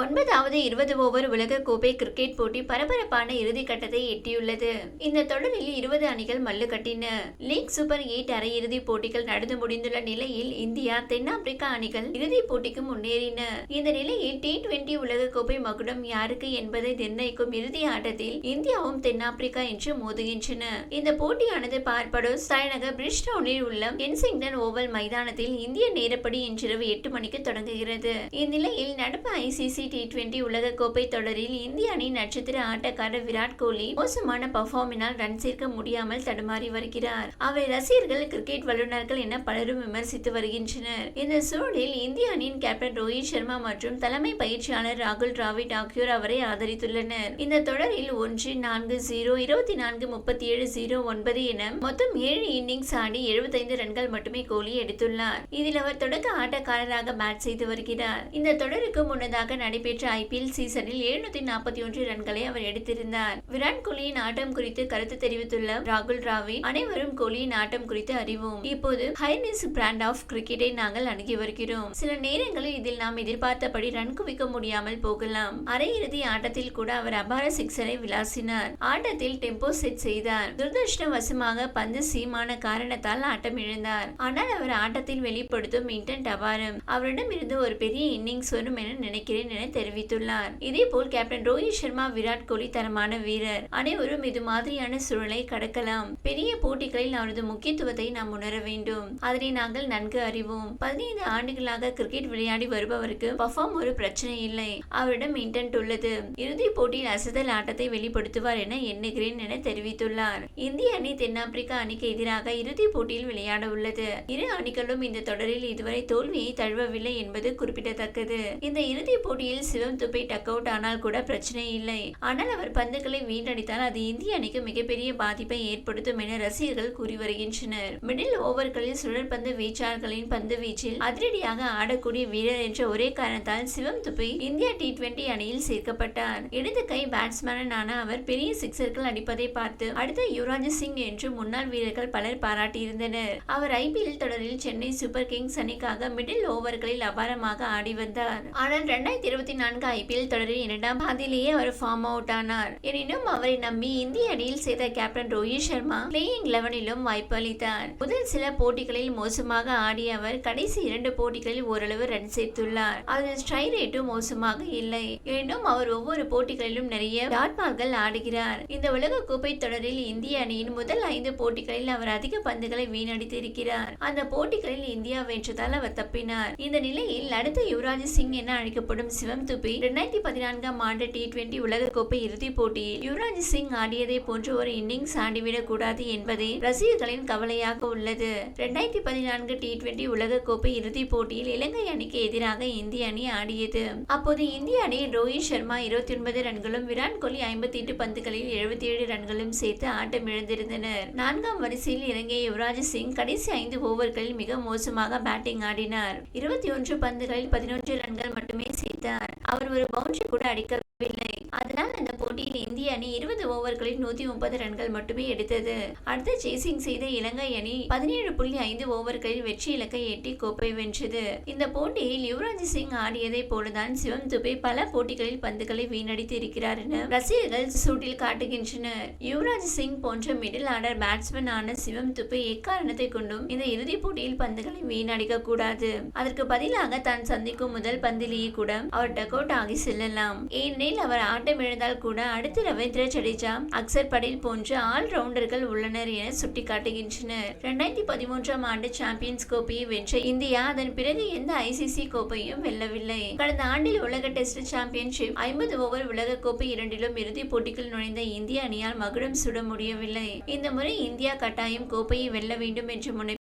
ஒன்பதாவது இருபது ஓவர் உலக கோப்பை கிரிக்கெட் போட்டி பரபரப்பான இறுதி கட்டத்தை எட்டியுள்ளது. இந்த தொடரில் இருபது அணிகள் மல்லு கட்டின. லீக் சூப்பர் எயிட் அரையிறுதி போட்டிகள் நடந்து முடிந்துள்ள நிலையில் இந்தியா தென்னாப்பிரிக்கா அணிகள் இறுதிப் போட்டிக்கு முன்னேறின. இந்த நிலையில் டி டுவெண்டி உலக கோப்பை மகுடம் யாருக்கு என்பதை நிர்ணயிக்கும் இறுதி ஆட்டத்தில் இந்தியாவும் தென்னாப்பிரிக்கா என்று மோதுகின்றன. இந்த போட்டியானது பார்ப்படும் தலைநகர் பிரிஸ்டவுனில் உள்ள கென்சிங்டன் ஓவல் மைதானத்தில் இந்திய நேரப்படி இன்றிரவு எட்டு மணிக்கு தொடங்குகிறது. இந்நிலையில் நடப்பு ஐசிசி டி டுவெண்டி உலக கோப்பை தொடரில் இந்திய அணி நட்சத்திர ஆட்டக்காரர் விராட் கோலி மோசமான பர்ஃபார்மினால் ரன் சேர்க்க முடியாமல் தடுமாறி வருகிறார். அவரை ரசிகர்கள் கிரிக்கெட் வல்லுநர்கள் என பலரும் விமர்சித்து வருகின்றனர். இந்த சூழலில் இந்திய அணியின் கேப்டன் ரோஹித் சர்மா மற்றும் தலைமை பயிற்சியாளர் ராகுல் டிராவிட் ஆகியோர் அவரை ஆதரித்துள்ளனர். இந்த தொடரில் ஒன்று நான்கு ஜீரோ இருபத்தி நான்கு முப்பத்தி ஏழு ஜீரோ ஒன்பது என மொத்தம் ஏழு இன்னிங்ஸ் ஆடி எழுபத்தைந்து ரன்கள் மட்டுமே கோலி எடுத்துள்ளார். இதில் அவர் தொடக்க ஆட்டக்காரராக பேட் செய்து வருகிறார். இந்த தொடருக்கு முன்னதாக நடைபெற்ற நடைபெற்ற ஐபிஎல் சீசனில் எழுநூத்தி நாற்பத்தி ஒன்று ரன்களை அவர் எடுத்திருந்தார். விராட் கோலியின் ஆட்டம் குறித்து கருத்து தெரிவித்துள்ள ராகுல் டிராவிட் அனைவரும் கோலியின் ஆட்டம் குறித்து அறிவோம். இப்போது ஹைனிஸ் பிராண்ட் ஆஃப் கிரிக்கெட்டை நாங்கள் அணுகி வருகிறோம். சில நேரங்களில் இதில் நாம் எதிர்பார்த்தபடி ரன் குவிக்க முடியாமல் போகலாம். அரையிறுதி ஆட்டத்தில் கூட அவர் அபார சிக்ஸரை விளாசினார். ஆட்டத்தில் டெம்போ செட் செய்தார். துரதிருஷ்டவசமாக பந்து சீமான காரணத்தால் ஆட்டம் இழந்தார். ஆனால் அவர் ஆட்டத்தில் வெளிப்படுத்தும் இன்டென்ட் அபாரம். அவரிடம் இருந்து ஒரு பெரிய இன்னிங்ஸ் வரும் என நினைக்கிறேன் என தெரிவித்துள்ளார். இதேபோல் கேப்டன் ரோஹித் சர்மா விராட் கோலி தரமான வீரர். அனைவரும் இது மாதிரியான சூழலை கடக்கலாம். பெரிய போட்டிகளில் அவரது முக்கியத்துவத்தை நாம் உணர வேண்டும். அதனை நாங்கள் நன்கு அறிவோம். பதினைந்து ஆண்டுகளாக கிரிக்கெட் விளையாடி வருபவருக்கு பர்ஃபார்ம் ஒரு பிரச்சனை இல்லை. அவரிடம் இன்டென்ட் உள்ளது. இறுதிப் போட்டியில் அசதல் ஆட்டத்தை வெளிப்படுத்துவார் என எண்ணுகிறேன் என தெரிவித்துள்ளார். இந்திய அணி தென்னாப்பிரிக்கா அணிக்கு எதிராக இறுதிப் போட்டியில் விளையாட உள்ளது. இரு அணிகளும் இந்த தொடரில் இதுவரை தோல்வியை தழுவவில்லை என்பது குறிப்பிடத்தக்கது. இந்த இறுதிப் போட்டியில் சிவம் துப்பை டக் அவுட் ஆனால் கூட பிரச்சனை இல்லை. ஆனால் அவர் பந்துகளை வீணடித்தால் அது இந்திய அணிக்கு மிகப்பெரிய பாதிப்பை ஏற்படுத்தும் என ரசிகர்கள் கூறி வருகின்றனர். மிடில் ஓவர்களில் சுழற்பந்து வீச்சாளர்களின் பந்து வீச்சில் அதிரடியாக ஆடக்கூடிய வீரர் என்ற ஒரே காரணத்தால் சிவம் துப்பை இந்திய டி டுவெண்டி அணியில் சேர்க்கப்பட்டார். இடது கை பேட்ஸ்மேனான அவர் பெரிய சிக்சர்கள் அடிப்பதை பார்த்து அடுத்த யுவராஜ் சிங் என்று முன்னாள் வீரர்கள் பலர் பாராட்டியிருந்தனர். அவர் ஐபிஎல் தொடரில் சென்னை சூப்பர் கிங்ஸ் அணிக்காக மிடில் ஓவர்களில் அபாரமாக ஆடி வந்தார். ஆனால் இரண்டாயிரத்தி இருபத்தி நான்கு ஐபிஎல் தொடரின் இரண்டாம் பாதியிலேயே அவர் ஃபார்ம் அவுட் ஆனார். எனினும் அவரை நம்பி இந்திய அணியில் சேர்ந்த கேப்டன் ரோஹித் சர்மா பிளேயிங் லெவனிலும் வாய்ப்பு அளித்தார். முதல் சில போட்டிகளில் மோசமாக ஆடிய அவர் கடைசி இரண்டு போட்டிகளில் ஓரளவு ரன் சேர்த்துள்ளார் அதில் ஸ்ட்ரை ரேட்டும் மோசமாக இல்லை. எனினும் அவர் ஒவ்வொரு போட்டிகளிலும் நிறைய டாட் பால்கள் ஆடுகிறார். இந்த உலக கோப்பை தொடரில் இந்திய அணியின் முதல் ஐந்து போட்டிகளில் அவர் அதிக பந்துகளை வீணடித்து இருக்கிறார் அந்த போட்டிகளில் இந்தியா வென்றதால் அவர் தப்பினார். இந்த நிலையில் அடுத்த யுவராஜ் சிங் என அழைக்கப்படும் சிவ சிவம் துபி இரண்டாயிரத்தி பதினான்காம் ஆண்டு டி டுவெண்டி உலகக்கோப்பை இறுதிப் போட்டியில் யுவராஜ் சிங் ஆடியதை போன்று ஒரு இன்னிங்ஸ் ஆடிவிடக் கூடாது என்பதே ரசிகர்களின் கவலையாக உள்ளது. இரண்டாயிரத்தி பதினான்கு டி டுவெண்டி உலகக்கோப்பை இறுதிப் போட்டியில் இலங்கை அணிக்கு எதிராக இந்திய அணி ஆடியது. அப்போது இந்திய அணியில் ரோஹித் சர்மா இருபத்தி ஒன்பது ரன்களும் விராட் கோலி ஐம்பத்தி எட்டு பந்துகளில் எழுபத்தி ஏழு ரன்களும் சேர்த்து ஆட்டம் இழந்திருந்தனர் நான்காம் வரிசையில் இறங்கிய யுவராஜ் சிங் கடைசி ஐந்து ஓவர்களில் மிக மோசமாக பேட்டிங் ஆடினார். இருபத்தி ஒன்று பந்துகளில் பதினொன்று ரன்கள் மட்டுமே செய்தார். அவர் ஒரு பவுண்டரி கூட அடிக்கவில்லை. அதனால் அந்த போட்டியில் இந்திய அணி இருபது ஓவர்களில் நூத்தி முப்பது ரன்கள் மட்டுமே எடுத்தது. அடுத்து சேசிங் செய்த இலங்கை அணி பதினேழு புள்ளி ஐந்து ஓவர்களில் வெற்றி இலக்கை எட்டி கோப்பை வென்றது. இந்த போட்டியில் யுவராஜ் சிங் ஆடியதை போலதான் சிவம் துபே பல போட்டிகளில் பந்துகளை வீணடித்து இருக்கிறார் என ரசிகர்கள் சூட்டில் காட்டுகின்றனர். யுவராஜ் சிங் போன்ற மிடில் ஆர்டர் பேட்ஸ்மேன் ஆன சிவம் துபே எக்காரணத்தை கொண்டும் இந்த இறுதிப் போட்டியில் பந்துகளை வீணடிக்க கூடாது. அதற்கு பதிலாக தான் சந்திக்கும் முதல் பந்திலேயே கூட அவர் டக் அவுட் ஆகி செல்லலாம். ஏனெனில் அவர் ஆட்டம் இழந்தால் கூட அடுத்து ரவீந்திர ஜடேஜா அக்சர் படேல் போன்ற ஆல் ரவுண்டர்கள் உள்ளனர் என சுட்டிக்காட்டுகின்றனர். இரண்டாயிரத்தி பதிமூன்றாம் ஆண்டு சாம்பியன்ஸ் கோப்பையை வென்ற இந்தியா அதன் பிறகு எந்த ஐசிசி கோப்பையும் வெல்லவில்லை. கடந்த ஆண்டில் உலக டெஸ்ட் சாம்பியன்ஷிப் ஐம்பது ஓவர் உலக கோப்பை இரண்டிலும் இறுதிப் போட்டிகள் நுழைந்த இந்திய அணியால் மகுடம் சுட முடியவில்லை. இந்த முறை இந்தியா கட்டாயம் கோப்பையை வெல்ல வேண்டும் என்ற முனை